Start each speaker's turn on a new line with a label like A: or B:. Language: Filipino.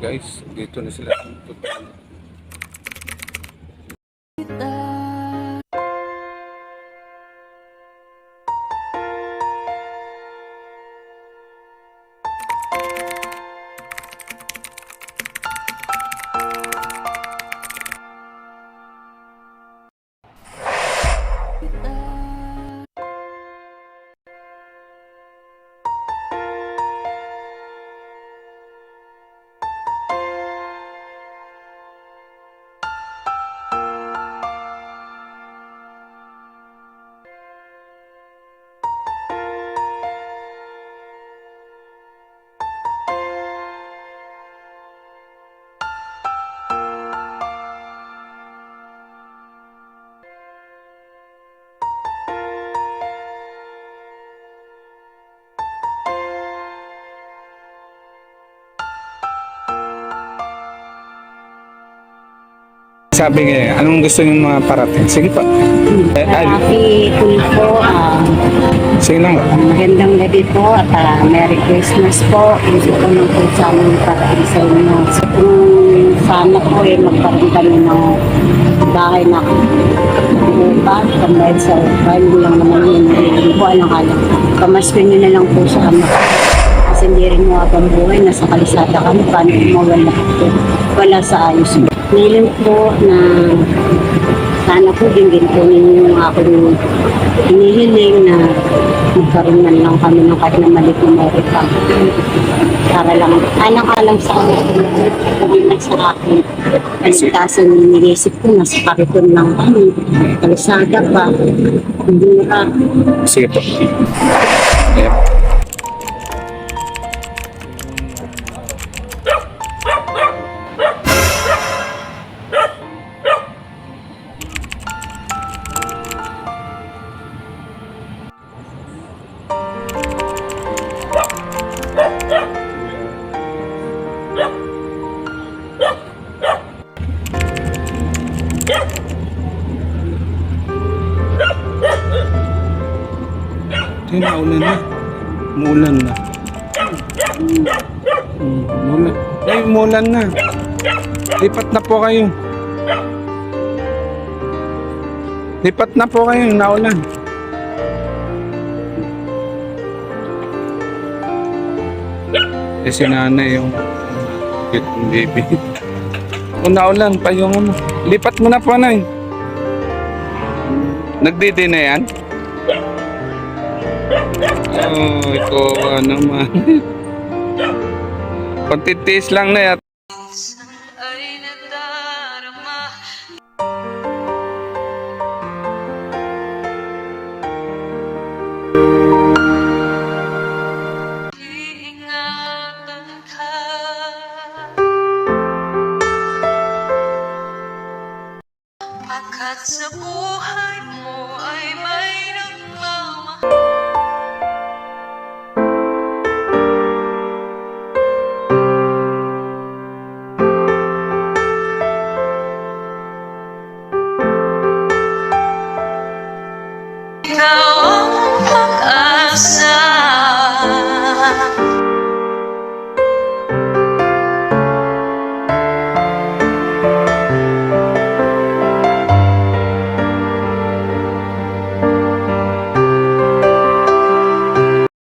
A: guys, dito na sila. Sabi nga, anong gusto niyo mga parating? Sige pa. Eh, ay,
B: Happy Cool po. ah,
A: sige lang.
B: magandang gabi po at ah, Merry Christmas po. Hindi ko lang po sa aming parating sa inyo. So, kung sana po eh, magkaroon kami ng bahay na upa, kamahal sa bahay lang naman yun. Hindi po alam alam. Pamasko nyo na lang po sa anak. Kasi hindi rin mo habang buhay, nasa kalisada kami, paano mo wala, wala sa ayos. Nilang po na sana po din din po ninyo yung aking hinihiling na magkaroon man lang kami ng kahit na maliit na merita. Para lang, alang-alang sa akin, sa akin. Kalitasan nilisip ko, nasa kariton lang kami. Kalisada pa, hindi na.
A: Sige po. Ayan. Yung naulan na. Umuulan na. Hmm, umuulan. Ay, umuulan na. Lipat na po kayo. Lipat na po kayo, naulan. Eh, si nanay yung cute baby. Kung naulan pa yung ano. Lipat mo na po, nay. Nagdidi na yan? Oh, ito naman. Kontitis lang na yan.
C: ay nadarama Iingatan ka Pagkat sa buhay